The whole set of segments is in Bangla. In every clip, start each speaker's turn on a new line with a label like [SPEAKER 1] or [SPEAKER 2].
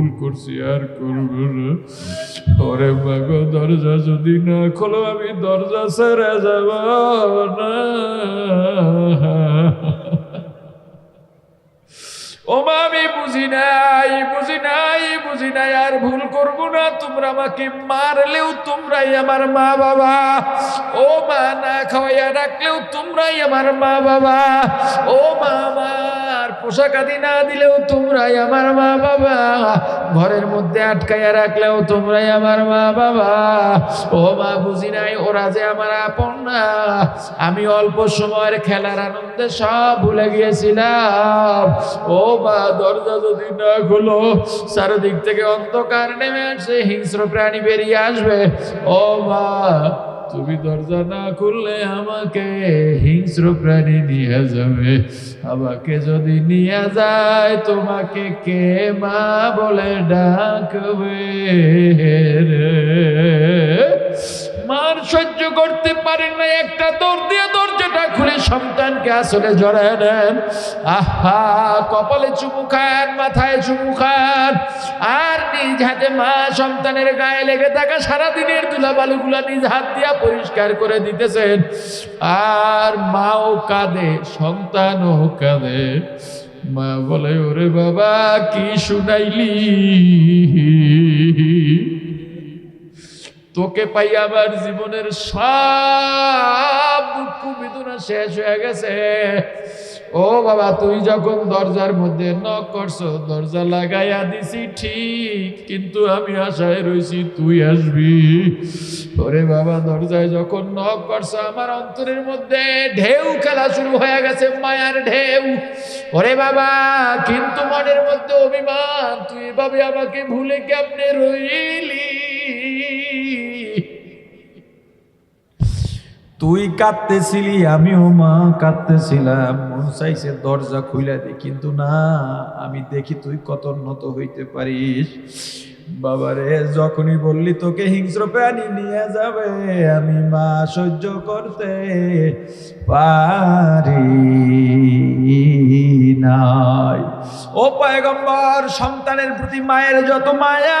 [SPEAKER 1] ভুল করছি, আর করব না। মাগো দরজা যদি না খোলো, আমি দরজা ছেড়ে যাব না। ও মা আমি বুঝি নাই বুঝি নাই বুঝি নাই, আর ভুল করব না। তোমরা আমাকে মারলেও তোমরাই আমার মা বাবা। ও মা, না খাওয়াইয়া রাখলেও তোমরাই আমার মা বাবা। ও মা, আমার পোশাক আদি না দিলেও তোমরাই আমার মা বাবা। ঘরের মধ্যে আটকাইয়া রাখলেও তোমরাই আমার মা বাবা। ও মা, বুঝি নাই, ওরা যে আমার আপন না। আমি অল্প সময়ের খেলার আনন্দে সব ভুলে গিয়েছিলাম। ও মা, দরজা যদি না খুলো, চারিদিক থেকে অন্ধকার নেমে আসে, হিংস্র প্রাণী বেরিয়ে আসবে। ও মা তুমি দরজা না খুললে আমাকে হিংস্র প্রাণী নিয়ে যাবে। আমাকে যদি নিয়ে যায়, তোমাকে কে মা বলে ডাকবে রে? মার সহ্য করতে পারেন না, একটা দৌড় দিয়ে দরজাটা খুলে সন্তানকে আসলে জড়ায় নেন। আহা, কপালে চুমু খান, মাথায় চুমু খান। আর নিজ হাতে মা সন্তানের গায়ে লেগে থাকা সারাদিনের ধুলাবালুগুলা নিজ হাত দিয়া পরিষ্কার করে দিতেছেন। আর মাও কাঁদে, সন্তানও কাঁদে। মা বলে, ওরে বাবা, কি শুনাইলি? তোকে পাই আমার জীবনের সব দুঃখ বেদনা শেষ হয়ে গেছে। ও বাবা, তুই যখন দরজার মধ্যে নক করছ, দরজা লাগাইয়া দিছি ঠিক, কিন্তু আমি আশায় রইছি তুই আসবি। ওরে বাবা, দরজায় যখন নক করছ, আমার অন্তরের মধ্যে ঢেউ খেলা শুরু হয়ে গেছে, মায়ার ঢেউ। ওরে বাবা, কিন্তু মনের মধ্যে অভিমান, তুই এভাবে আমাকে ভুলে কেমনে রইলি?
[SPEAKER 2] তুই কাঁদতেছিলি, আমিও মা কাঁদতেছিলাম। চাইছে দরজা খুলে দি, কিন্তু না, আমি দেখি তুই কত উন্নত হইতে পারিস। বাবারে, যখনই বললি তোকে হিংস্র প্রাণী নিয়ে যাবে, আমি মা সহ্য করতে পারি নাই ও পায়গম্বর, সন্তানের প্রতি মায়ের যত মায়া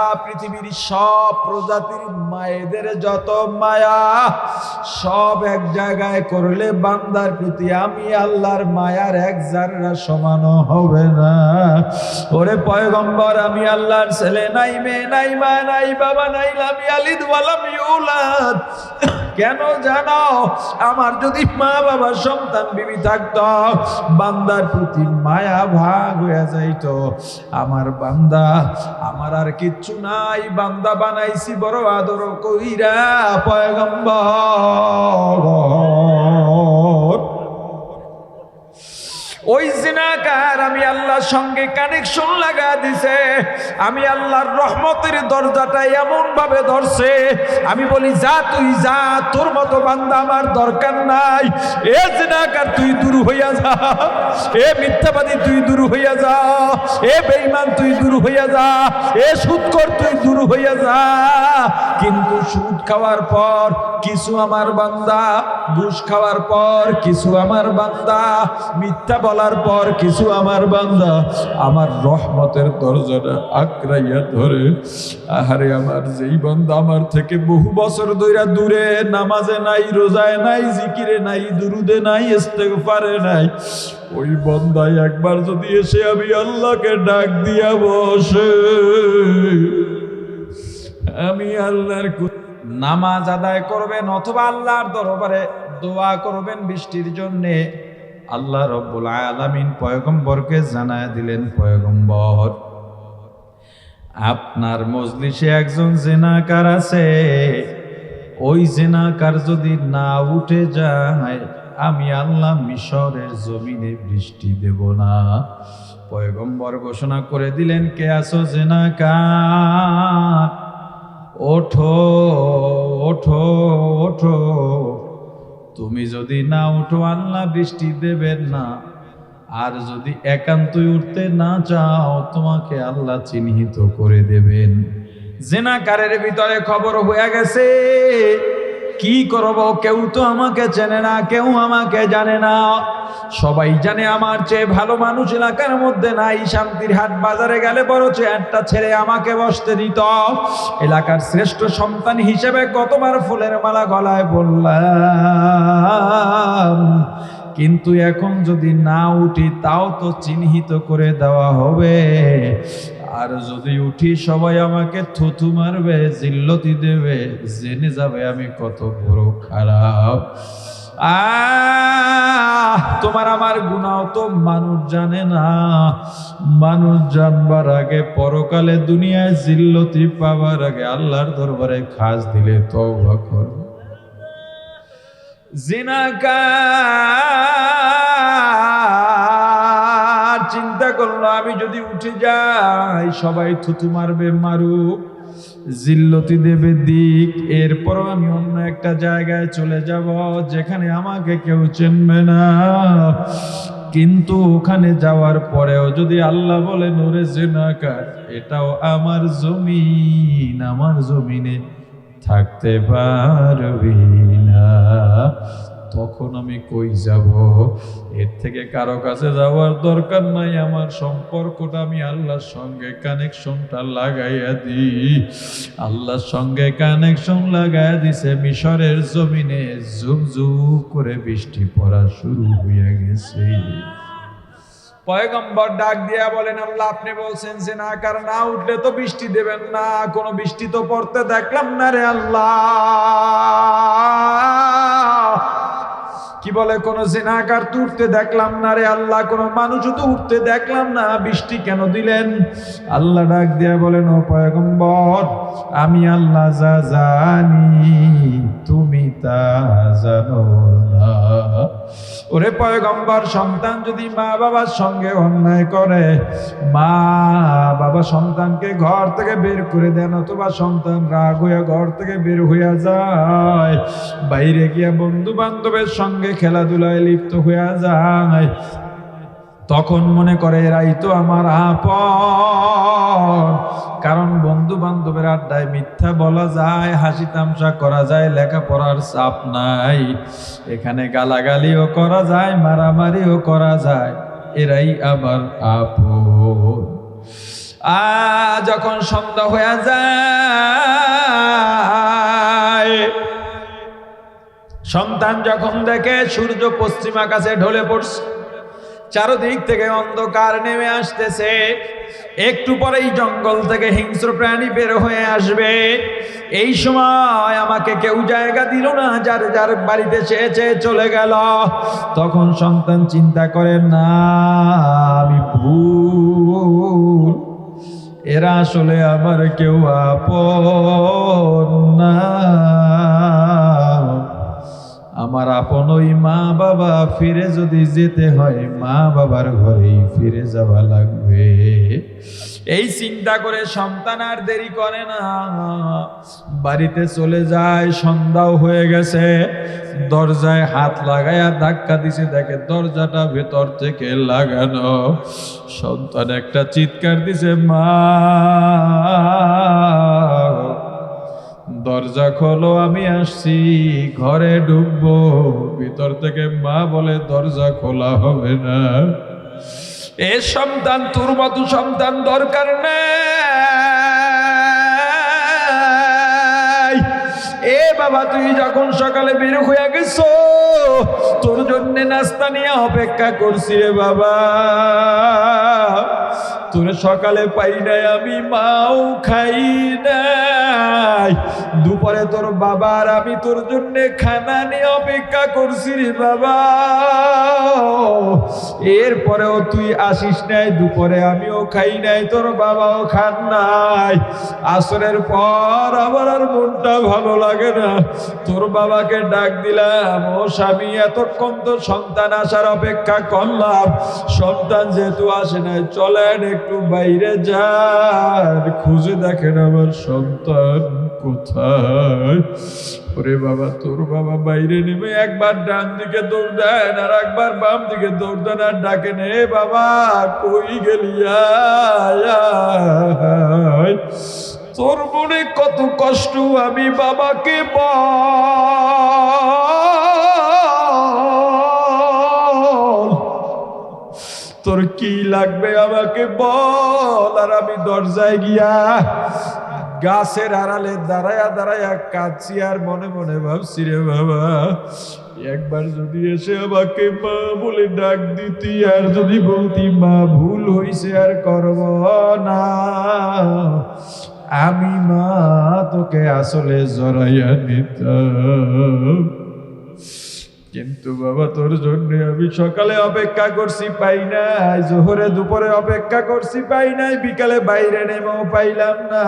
[SPEAKER 2] পৃথিবীর সব প্রজাতির মায়েদের যত মায়া, সব এক জায়গায় করলে বান্দার প্রতি আমি আল্লাহর মায়ার এক জাররা সমানও হবে না। ওরে পয়গম্বর, আমি আল্লাহর ছেলে নাই, মেয়ে নাই, মা নাই, বাবা নাই লামি আলিদ ওয়ালাম ইউলাদ। কেন জানো আমার যদি মা, বাবা, সন্তান, বিবি থাকতো, বান্দার প্রতি মায়া ভাগ হয়ে যাইতো। আমার বান্দা, আমার আর কিচ্ছু নাই বান্দা বানাইছি বড় আদর কইরা পয়গম্বর। ওই জিনাকার আমি আল্লাহর সঙ্গে কানেকশন লাগা দিছে। আমি আল্লাহর রহমতের দরজাটা এমন ভাবে ধরছে। আমি বলি, যা তুই যা, তোর মতো বান্দা আমার দরকার নাই। এ জিনাকার, তুই দূর হইয়া যা। এ মিথ্যাবাদী, তুই দূর হইয়া যা। এ বেঈমান, তুই দূর হইয়া যা। এ সুদকর তুই দূর হইয়া যা। কিন্তু সুদ খাওয়ার পর কিছু আমার বান্দা ঘুষ খাওয়ার পর কিছু আমার বান্দা মিথ্যা বলার পর কিছু আমার বান্দা আমার রহমতের দরজাটা আঁকড়াইয়া ধরে, আহারে আমার যেই বান্দা আমার থেকে বহু বছর ধইরা দূরে, নামাজে নাই, রোজায় নাই, জিকিরে নাই, দুরুদে নাই, ইস্তেগফারে নাই, ওই বন্দায় একবার যদি এসে আমি আল্লাহকে ডাক দিয়া বসে, আমি আল্লাহর নামাজ আদায় করবেন অথবা আল্লাহর দরবারে দোয়া করবেন বৃষ্টির জন্যে আল্লাহ রব্বুল আলামিন পয়গম্বরকে জানায় দিলেন, পয়গম্বর, আপনার মজলিসে একজন জেনাকার আছে। ওই জেনাকার যদি না উঠে যায়, আমি আল্লাহ মিশরের জমিনে বৃষ্টি দেব না। পয়গম্বর ঘোষণা করে দিলেন, কে আসো জেনাকার? ওঠো ওঠো ওঠো। তুমি যদি না উঠো, আল্লাহ বৃষ্টি দেবেন না। আর যদি একান্তই উঠতে না চাও, তোমাকে আল্লাহ চিহ্নিত করে দেবেন। জেনাকারের ভিতরে খবর হয়ে গেছে। কি করব? কেউ তো আমাকে চেনে না, কেউ আমাকে জানে না। সবাই জানে আমার চেয়ে ভালো মানুষ এলাকার মধ্যে নাই। শান্তির হাট বাজারে গেলে বড় চেয়ারটা ছেড়ে আমাকে বসতে দিত। এলাকার শ্রেষ্ঠ সন্তান হিসেবে কতবার ফুলের মালা গলায় বললাম, কিন্তু এখন যদি না উঠি, তাও তো চিহ্নিত করে দেওয়া হবে। আর যদি উঠি সবাই আমাকে থুথু মারবে, জিল্লতি দেবে, জেনে যাবে আমি কত বড় খারাপ। তোমার আমার গুণাও তো মানুষ জানে না। মানুষ জানবার আগে পরকালে দুনিয়ায় জিল্লতি পাবার আগে আল্লাহর দরবারে খাস দিলে তওবা করো। জিনাকার চিন্তা করল, আমি যদি উঠে যাই, সবাই থুতু মারবে, মারুক, জিল্লতি দেবে দিক। এরপর আমি অন্য একটা জায়গায় চলে যাব, যেখানে আমাকে কেউ চিনবে না। কিন্তু ওখানে যাওয়ার পরেও যদি আল্লাহ বলে, নরে জেনাকার, এটাও আমার জমিন, আমার জমিনে থাকতে পারবি না। তখন আমি কই যাব? এর থেকে কারও কাছে যাওয়ার দরকার নাই। আমার সম্পর্কটা আমি আল্লাহর সঙ্গে কানেকশনটা লাগাইয়া দিই। আল্লাহর সঙ্গে কানেকশন লাগাইয়া দিছে, মিশরের জমিনে জুম জুম করে বৃষ্টি পড়া শুরু হয়ে গেছে। পয়গম্বর ডাক দিয়া বলেন, আল্লাহ, আপনি বলছেন যে না কারণ না উঠলে তো বৃষ্টি দেবেন না। কোনো বৃষ্টি তো পড়তে দেখলাম না রে আল্লাহ। কি বলে, কোন জেনাকার তো উঠতে দেখলাম না রে আল্লাহ, কোন মানুষও তো উঠতে দেখলাম না। বৃষ্টি কেন দিলেন? আল্লাহ ডাক দিয়া বলেন, ও পয়গম্বর, আমি আল্লাহ যা জানি, তুমি তা জানো না। ওরে পয়গম্বর, সন্তান যদি মা বাবার সঙ্গে অন্যায় করে, মা বাবা সন্তানকে ঘর থেকে বের করে দেন অথবা সন্তান রাগ হইয়া ঘর থেকে বের হইয়া যায়। বাইরে গিয়া বন্ধু বান্ধবের সঙ্গে খেলাধুলায় লিপ্ত হইয়া যায়। তখন মনে করে, এরাই তো আমার আপন। কারণ বন্ধু বান্ধবের আড্ডায় মিথ্যা বলা যায়, হাসি তামসা করা যায়, লেখাপড়ার চাপ নাই। এখানে গালাগালিও করা যায়, মারামারিও করা যায়। এরাই আমার আপন। আ যখন সন্ধ্যা হয়ে যায়, সন্তান যখন দেখে, সূর্য পশ্চিম আকাশে ঢলে পড়ছে। চারদিক থেকে অন্ধকার নেমে আসতেছে। একটু পরেই জঙ্গল থেকে হিংস্র প্রাণী বের হয়ে আসবে। এই সময় আমাকে কেউ জায়গা দিল না, যার যার বাড়িতে চেয়ে চলে গেল। তখন সন্তান চিন্তা করে না, আমি ভুল। এরা আসলে আমার কেউ আপন আমার আপন ওই মা বাবা ফিরে যদি যেতে হয়, মা বাবার ঘরেই ফিরে যাওয়া লাগবে। এই চিন্তা করে সন্তান আর দেরি করে না। বাড়িতে চলে যায়, সন্ধ্যাও হয়ে গেছে। দরজায় হাত লাগায়া ধাক্কা দিছে, দেখে দরজাটা ভেতর থেকে লাগানো। সন্তান একটা চিৎকার দিছে, মা দরজা খোলো, আমি আসছি। ঘরে ঢুকবো। ভিতর থেকে মা বলে, দরজা খোলা হবে না। এ সন্তান, তোর মতো সন্তান দরকার নেই। এ বাবা, তুই যখন সকালে বের হয়ে গেছো, তোর জন্য নাস্তা নিয়ে অপেক্ষা করছি রে বাবা। তোর সকালে পাই নাই আমি, মাও খাই নাই। দুপুরে তোর বাবার, আমি তোর জন্য খানা নিয়ে অপেক্ষা করছি রে বাবা। এরপরেও তুই আসিস নাই, দুপুরে আমিও খাই নাই, তোর বাবাও খান নাই। আসরের পর আমার আর মনটা ভালো লাগে না। তোর বাবাকে ডাক দিলাম, ও স্বামী, এতক্ষণ তো সন্তান আসার অপেক্ষা করলাম। সন্তান যেহেতু আসে নাই, চলেন একটু বাইরে যান। খুঁজে দেখেন আমার সন্তান কোথায়?
[SPEAKER 1] ওরে বাবা তোর বাবা বাইরে নেমে একবার ডান দিকে দৌড় দেন আর একবার বাম দিকে দৌড় দেন আর ডাকেন নে বাবা কই গেলি? আয়, আয়। তোর মনে কত কষ্ট আমি বাবাকে বল। তোর কি লাগবে আমাকে বল? আর আমি দরজায় গিয়া গাছের আড়ালে দাঁড়ায়া দাঁড়ায়া কাঁদছি আর মনে মনে ভাবছি রে বাবা, একবার যদি এসে আমাকে মা বলে ডাক দিতি আর যদি বলতি মা ভুল হইছে আর করব না। আমি মা তোকে আসলে জড়াইয়া নিতাম। কিন্তু বাবা, তোর জন্য আমি সকালে অপেক্ষা করছি, পাই নাই। জোহরে দুপুরে অপেক্ষা করছি, পাই নাই। বিকালে বাইরে নেমেও পাইলাম না।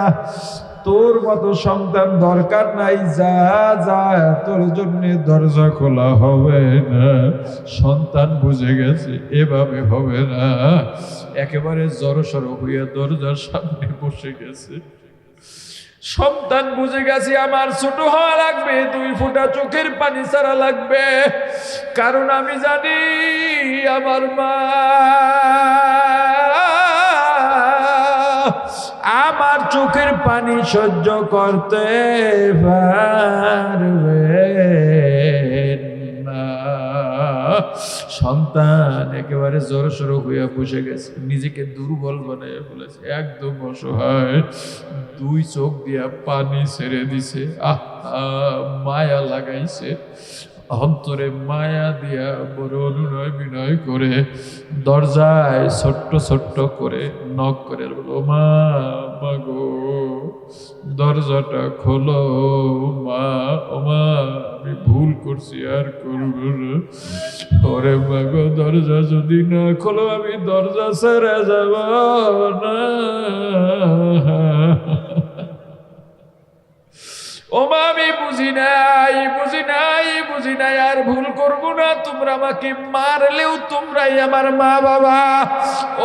[SPEAKER 1] তোর মতো সন্তান দরকার নাই, যা যা, তোর জন্য দরজা খোলা হবে না। সন্তান বুঝে গেছে, এভাবে হবে না। একেবারে জড়সড় হইয়া দরজার সামনে বসে গেছে। সন্তান বুঝে গেছি আমার ছোট হওয়া লাগবে, দুই ফোঁটা চোখের পানি ছাড়া লাগবে। কারণ আমি জানি আমার মা আমার চোখের পানি সহ্য করতে পারবে। সন্তান একেবারে জোর সরো হইয়া বসে গেছে। নিজেকে দুর্বল বানাইয়া বলেছে একদম অসহায়। দুই চোখ দিয়া পানি ছেড়ে দিছে। আহ, মায়া লাগাইছে। অন্তরে মায়া দিয়া বড় অনুনয় বিনয় করে, দরজায় ছোট্ট ছোট্ট করে নক করে বলো মা মাগো দরজাটা খোলো, মা, ও মা, আমি ভুল করছি, আর করব ওরে মাগো দরজা যদি না খোলো, আমি দরজা ছেড়ে যাব না। ও মা আমি বুঝি নাই বুঝি নাই বুঝি নাই, আর ভুল করব না। তোমরা আমাকে মারলেও তোমরাই আমার মা বাবা।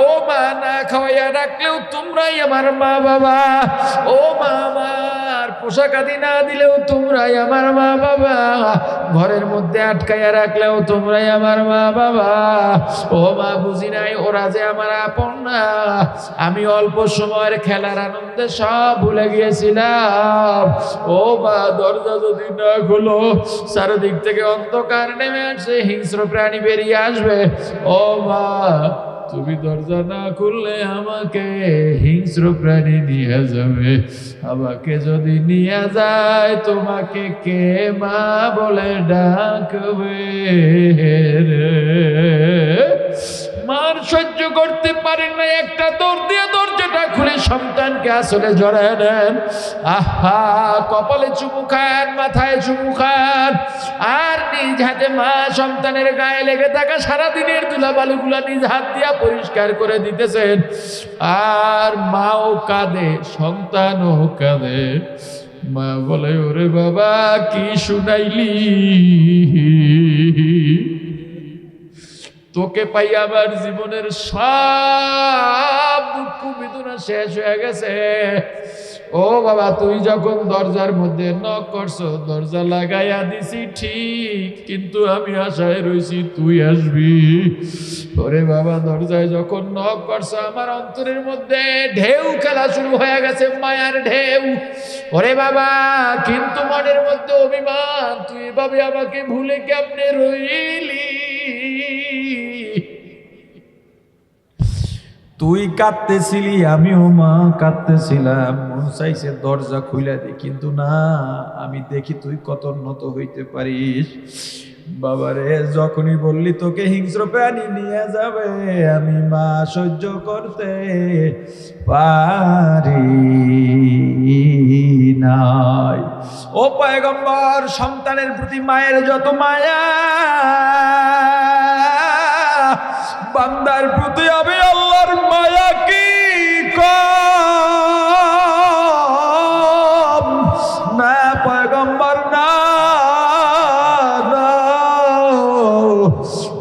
[SPEAKER 1] ও মা, না খাওয়াইয়া রাখলেও তোমরাই আমার মা বাবা। ও মা, আমার পোশাক আদি না দিলেও তোমরাই আমার মা বাবা। ঘরের মধ্যে আটকাইয়া রাখলেও তোমরাই আমার মা বাবা। ও মা, বুঝি নাই, ওরা যে আমার আপন না। আমি অল্প সময়ের খেলার আনন্দে সব ভুলে গিয়েছিলাম। ও মা দরজা যদি না খুলো, চারিদিক থেকে অন্ধকার নেমে আসে, হিংস্র প্রাণী বেরিয়ে আসবে। ও মা, তুমি দরজা না খুললে আমাকে হিংস্র প্রাণী নিয়ে যাবে। আমাকে যদি নিয়ে যায়, তোমাকে কে মা বলে ডাকবে রে? মার সহ্য করতে পারেন না একটা দৌড় দিয়ে দরজাটা খুলে সন্তানকে আসলে জড়ায় নেন। আহা, কপালে চুমু খান, মাথায় চুমু খান। আর নিজ হাতে মা সন্তানের গায়ে লেগে থাকা সারাদিনের ধুলাবালুগুলা নিজ হাত দিয়া পরিষ্কার করে দিতেছেন। আর মাও কাঁদে, সন্তানও কাঁদে। মা বলে, ওরে বাবা, কি শুনাইলি? তোকে পাই আমার জীবনের সব দুঃখ বেদনা শেষ হয়ে গেছে। ও বাবা, তুই যখন দরজার মধ্যে নক করছ, দরজা লাগাইয়া দিছি, ঠিক কিন্তু আমি আশায় রইছি তুই আসবি। ওরে বাবা, দরজায় যখন নক করছ, আমার অন্তরের মধ্যে ঢেউ খেলা শুরু হয়ে গেছে, মায়ার ঢেউ। ওরে বাবা, কিন্তু মনের মধ্যে অভিমান, তুই এভাবে আমাকে ভুলে কেমনে রইলি?
[SPEAKER 2] তুই কাঁদতেছিলি, আমিও মা কাঁদতেছিলাম। মন চাইছে দরজা খুলে দি, কিন্তু না, আমি দেখি তুই কত উন্নত হইতে পারিস। বাবারে, যখনই বললি তোকে হিংস্র প্রাণী নিয়ে যাবে, আমি মা সহ্য করতে পারি নাই। ও পায়গম্বর, সন্তানের প্রতি মায়ের যত মায়া বান্দার প্রতি আমি আল্লাহর মায়া কি কম না না।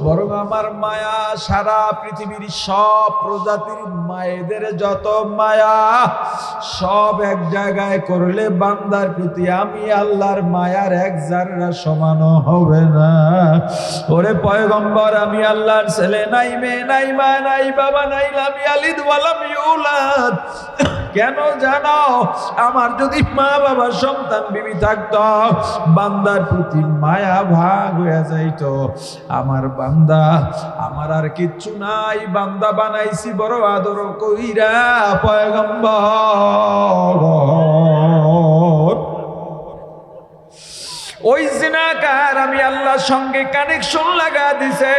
[SPEAKER 2] বরং আমার মায়া সারা পৃথিবীর সব প্রজাতির মায়েদের যত মায়া, সব এক জায়গায় করলে বান্দার প্রতি আমি আল্লাহর মায়ার এক জাররা সমানো হবে না। ওরে পয়গম্বর, আমি আল্লাহর ছেলে নাই, মেয়ে নাই, মা নাই, বাবা নাই লামি আলিদ ওয়ালাম ইউলাদ। কেন জানো? আমার যদি মা বাবা সন্তান, বিবি থাকত, বান্দার প্রতি মায়া ভাগ হয়ে যাইত। আমার বান্দা, আমার আর কিচ্ছু নাই। বান্দা বানাইছি বড় আদর কইরা, পয়গম্বর ওই জিনাকার আমি আল্লাহর সঙ্গে কানেকশন লাগা দিছে।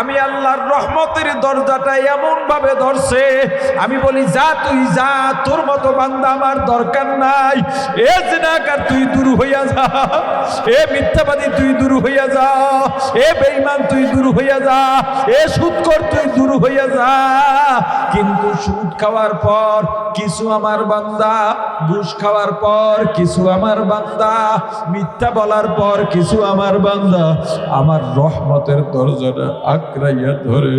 [SPEAKER 2] আমি আল্লাহর রহমতের দরজাটা এমন ভাবে ধরছে, আমি বলি, যা তুই যা, তোর মতো বান্দা আমার দরকার নাই। এ জিনাকার তুই দূর হইয়া যা, এ মিথ্যাবাদী তুই দূর হইয়া যা, এ বেঈমান তুই দূর হইয়া যা, এ সুদকর তুই দূর হইয়া যা। কিন্তু সুদ খাওয়ার পর কিছু আমার বান্দা, ঘুষ খাওয়ার পর কিছু আমার বান্দা, মিথ্যা বলার পর কিছু আমার বান্দা। আমার রহমতের দরজাটা আঁকড়াইয়া ধরে।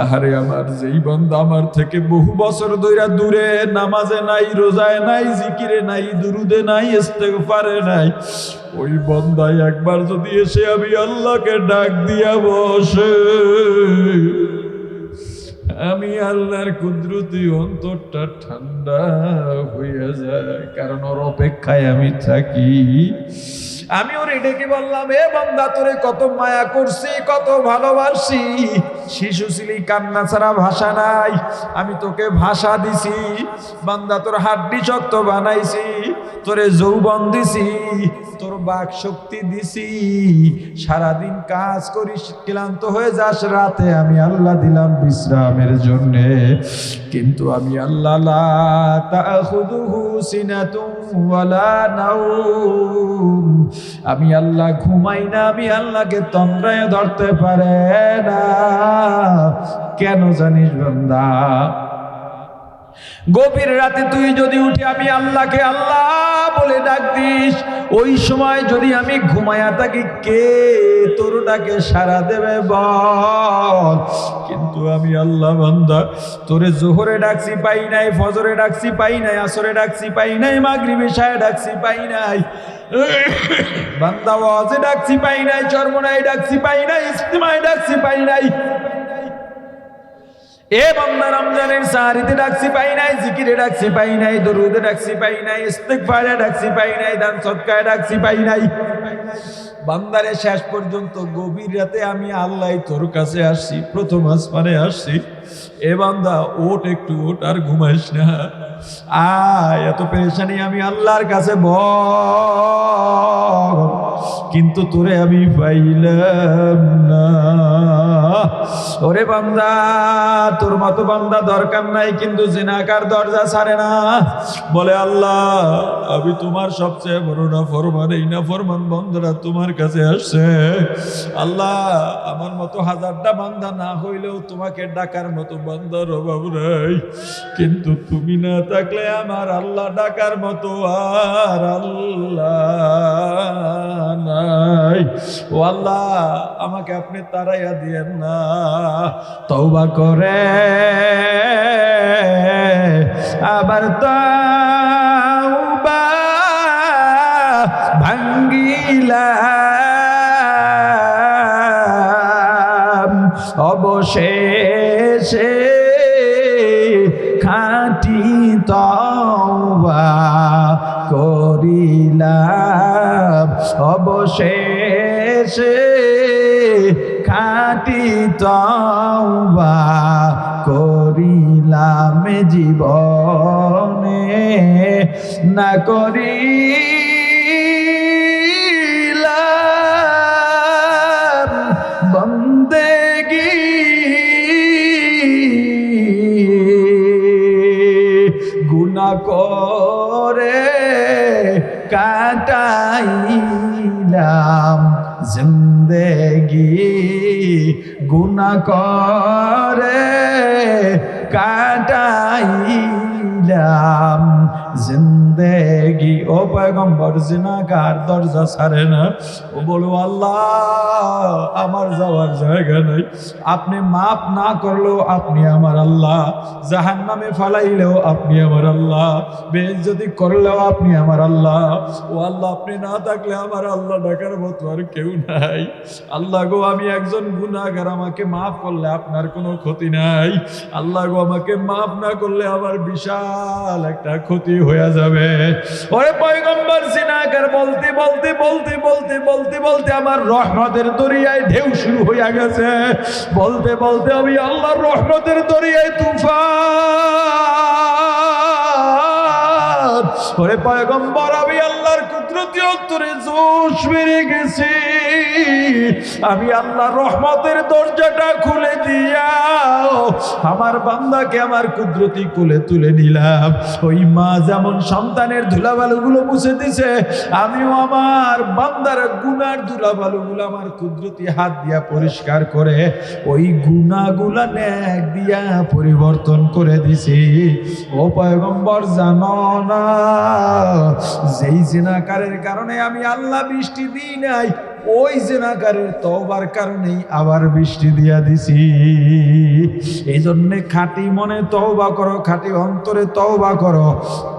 [SPEAKER 2] আহারে আমার যেই বান্দা আমার থেকে বহু বছর ধইরা দূরে, নামাজে নাই, রোজায় নাই, জিকিরে নাই, দুরুদে নাই, ইস্তেগফারে নাই। ওই বন্দায় একবার যদি এসে আমি আল্লাহকে ডাক দিয়া বসে। আল্লাহর কুদরতি অন্তরটা ঠান্ডা হইয়া যায়। কারণ ওর অপেক্ষায় আমি থাকি। আমি ওর ডেকে বললাম, এ বন্দা, তোরে কত মায়া করছি, কত ভালোবাসি। শিশু ছিলি, কান্না ছাড়া ভাষা নাই। আমি তোকে ভাষা দিছি। বান্দা, তোর হাড্ডি শক্ত বানাইছি, তোরে যৌবন দিছি, তোর বাক শক্তি দিছি। সারাদিন কাজ করিস, ক্লান্ত হয়ে যাস, রাতে আমি আল্লাহ দিলাম বিশ্রামের জন্য। কিন্তু আমি আল্লাহ লা তাখুদুহু সিনাতুন ওয়ালা নাউম আমি আল্লাহ ঘুমাই না, আমি আল্লাহকে তন্দ্রায় ধরতে পারে না। কেন জানিস বান্দা? গভীর রাতে তুই যদি উঠে আমি আল্লাহকে আল্লাহ বলে ডাক দিস, ওই সময় যদি আমি ঘুমায়া থাকি, কে তোর ডাকে সারা দেবে বল? কিন্তু আমি আল্লাহ বান্দা, তোরে জোহরে ডাকছি, পাই নাই, ফজরে ডাকছি, পাই নাই, আসরে ডাকছি, পাই নাই, মাগরিবে সায় ডাকছি, পাই নাই। বান্দা ওয়াজে ডাকছি, পাই নাই, চর্মনায় ডাকছি, পাই নাই, ইস্তিমায় ডাকছি, পাই নাই। এ বান্দা রমজানের সাহারিতে ডাকছি পাই নাই, জিকিরে ডাকছি পাই নাই, দরুদে ডাকছি পাই নাই, ইস্তেগফারে ডাকছি পাই নাই, দান সৎকায় ডাকছি পাই নাই। বান্দারে শেষ পর্যন্ত গভীর রাতে আমি আল্লাহ তোর কাছে আসছি, প্রথম আসমানে আসছি। এ বান্দা ওট একটু ওট আর ঘুমাইস না। আয়, এত পেরেশানি আমি আল্লাহর কাছে বল, কিন্তু তোরে আমি পাইলাম না। ওরে বান্দা, তোর মতো বান্দা দরকার নাই, কিন্তু জিনাকার দরজা ছাড়ে না। বলে, আল্লাহ, আমি তোমার সবচেয়ে বড় না ফরমান এই না ফরমান বন্ধরা, তোমার কাছে আসছে। আল্লাহ, আমার মতো হাজারটা বান্দা না হইলেও তোমাকে ডাকার মতো বান্দার অভাব নাই। কিন্তু তুমি না থাকলে আমার আল্লাহ ডাকার মতো আর আল্লাহ নাই। ও আল্লাহ, আমাকে আপনি তারাইয়া দিয়েন না। তওবা করে। আবার তওবা অবশেষে খাঁটি তওবা করিলাম। অবশেষে খাঁটি তওবা করিলাম। জীবনে না করিলাম করে কাটাইলাম জিন্দেগি। গুনা করে কাটাইলাম জিন্দেগি, ও পয়গম্বর জিনাকার দরজা ছাড়ে না। ও বলো আল্লাহ, আমার যাওয়ার জায়গা নাই। আপনি মাফ না করলেও আপনি আমার আল্লাহ। জাহান নামে ফালাইলেও আপনি আমার আল্লাহ। বেশ যদি করলেও আপনি আমার আল্লাহ। ও আল্লাহ, আপনি না থাকলে আমার আল্লাহ ডাকার মতো আর কেউ নাই। আল্লাহ গো, আমি একজন গুনাহগার, আমাকে মাফ করলে আপনার কোনো ক্ষতি নাই। আল্লাহ গো, আমাকে মাফ না করলে আমার বিশাল একটা ক্ষতি হয়ে যাবে। ওরে পয়গম্বর সিনাকার বলতে বলতে বলতে বলতে বলতে বলতে আমার রহমতের দরিয়ায় ঢেউ শুরু হয়ে গেছে। বলতে বলতে আমি আল্লাহর রহমতের দরিয়ায় তুফান। ওরে পয়গম্বর, আমি আল্লাহর কুদরতি অন্তরে জোশ বেড়ে গেছি। আমি আল্লাহর রহমতের দরজাটা খুলে দিয়া আমার বান্দাকে আমার কুদরতি কোলে তুলে নিলাম। ওই মা যেমন সন্তানের ধুলাবালুগুলো মুছে দিছে, আমিও আমার বান্দার গুনার ধুলাবালুগুলো আমার কুদরতি হাত দিয়া পরিষ্কার করে ওই গুনাগুলা ন্যাক দিয়া পরিবর্তন করে দিছি। ও পয়গম্বর, জানো না, যেই জিনাকারের কারণে আমি আল্লাহ বৃষ্টি দিই নাই। ওই জেনাকারের তওবার কারণেই আবার বৃষ্টি দিয়া দিছি। এই জন্যে খাঁটি মনে তওবা করো, খাঁটি অন্তরে তওবা করো।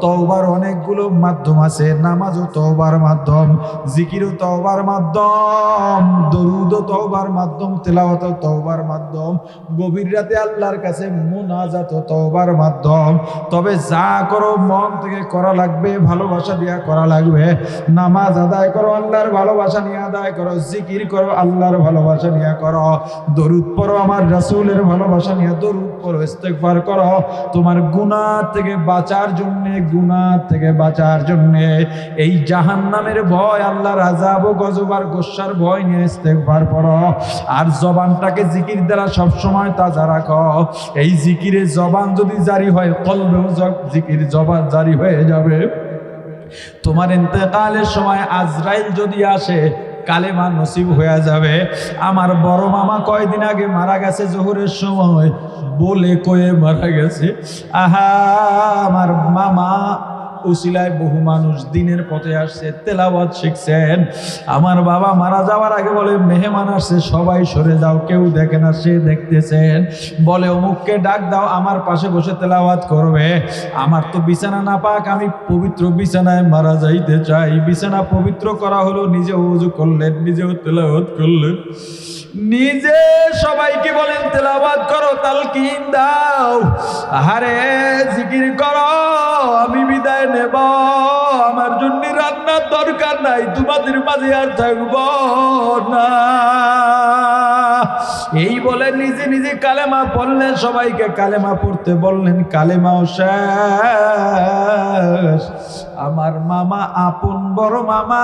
[SPEAKER 2] তওবার অনেকগুলো মাধ্যম আছে, নামাজও তওবার মাধ্যম, জিকিরও তওবার মাধ্যম, দরুদও তওবার মাধ্যম, তেলাওয়াতও তওবার মাধ্যম, গভীর রাতে আল্লাহর কাছে মুনাজাত তওবার মাধ্যম। তবে যা করো মন থেকে করা লাগবে, ভালোবাসা দিয়া করা লাগবে। নামাজ আদায় করো, আল্লাহর ভালোবাসা নিয়ে আদায় করো, জিকির করো, আল্লাহর ভালোবাসা নিয়ে করো। দরুদ পড়ো, আমার রাসূলের ভালোবাসা নিয়ে দরুদ পড়ো, ইস্তেগফার করো। তোমার গুনাহ থেকে বাঁচার জন্য, গুনাহ থেকে বাঁচার জন্য। এই জাহান্নামের ভয়, আল্লাহর আযাব ও গজব আর গোসার ভয় নিয়ে ইস্তেগফার পড়ো। আর জবানটাকে জিকির দ্বারা সব সময় তাজা রাখো। এই জিকিরের জবান যদি জারি হয়, কলবেও জিকির জবান জারি হয়ে যাবে। তোমার ইন্তেকালের সময় আজরাইল যদি আসে কালেমা নসিব হয়ে যাবে। আমার বড় মামা কয়দিন আগে মারা গেছে জোহরের সময়। বলে কয়ে মারা গেছে। আহা, আমার মামা উসিলায় বহু মানুষ দিনের পথে আসছে, তেলাওয়াত শিখছেন। আমার বাবা মারা যাওয়ার আগে বলে, মেহমান আসছে, সবাই সরে যাও, কেউ দেখে না, সে দেখতেছেন। বলে, অমুককে ডাক দাও, আমার পাশে বসে তেলাওয়াত করবে। আমার তো বিছানা না পাক, আমি পবিত্র বিছানায় মারা যাইতে চাই। বিছানা পবিত্র করা হলো, নিজে উজু করলেন, নিজেও তেলাওয়াত করলেন। নিজে সবাইকে বলেন তেলাবাদ করো, তালকিন দাও। আহারে, জিকির করো, আমি বিদায় নেব। আমার জন্য রান্নার দরকার নাই, তোমাদের মাঝে আর থাকব না। এই বলে নিজে নিজে কালেমা পড়লেন, সবাইকে কালেমা পড়তে বললেন, কালেমাও শেষ। আমার মামা আপন বড় মামা,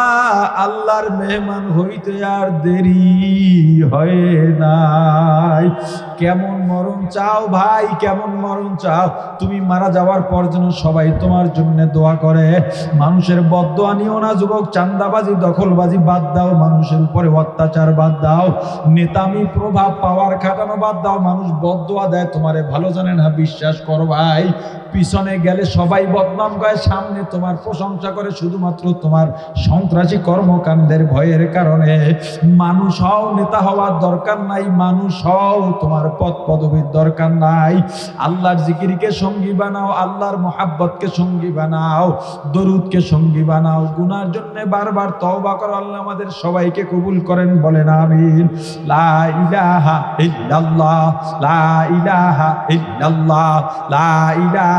[SPEAKER 2] আল্লাহর মেহমান হইতে আর দেরি হয় নাই। কেমন মরণ চাও ভাই, কেমন মরণ চাও? তুমি মারা যাওয়ার পর যেন সবাই তোমার জন্য দোয়া করে। মানুষের বদোয়া নিও না, যুবক, চান্দাবাজি, দখলবাজি বাদ দাও, মানুষের উপরে অত্যাচার বাদ দাও। নেতামি প্রভাব, পাওয়ার খাটানো বাদ দাও, মানুষ বদোয়া দেয়, তোমারে ভালো জানে না, বিশ্বাস করো ভাই। পিছনে গেলে সবাই বদনাম করে, সামনে তোমার প্রশংসা করে, শুধুমাত্র তোমার সন্ত্রাসী কর্মকাণ্ডের ভয়ের কারণে। মানুষ হও, নেতা হওয়ার দরকার নাই, মানুষ হও, তোমার পদ পদবীর দরকার নাই। আল্লাহর জিকিরকে সঙ্গী বানাও, আল্লাহর মোহাব্বতকে সঙ্গী বানাও, দরুদকে সঙ্গী বানাও। গুনার জন্য বারবার তওবা করো, আল্লাহ আমাদের সবাইকে কবুল করেন, বলেন আমিন। লা ইলাহা ইল্লাল্লাহ, লা ইলাহা ইল্লাল্লাহ, লা ইলাহা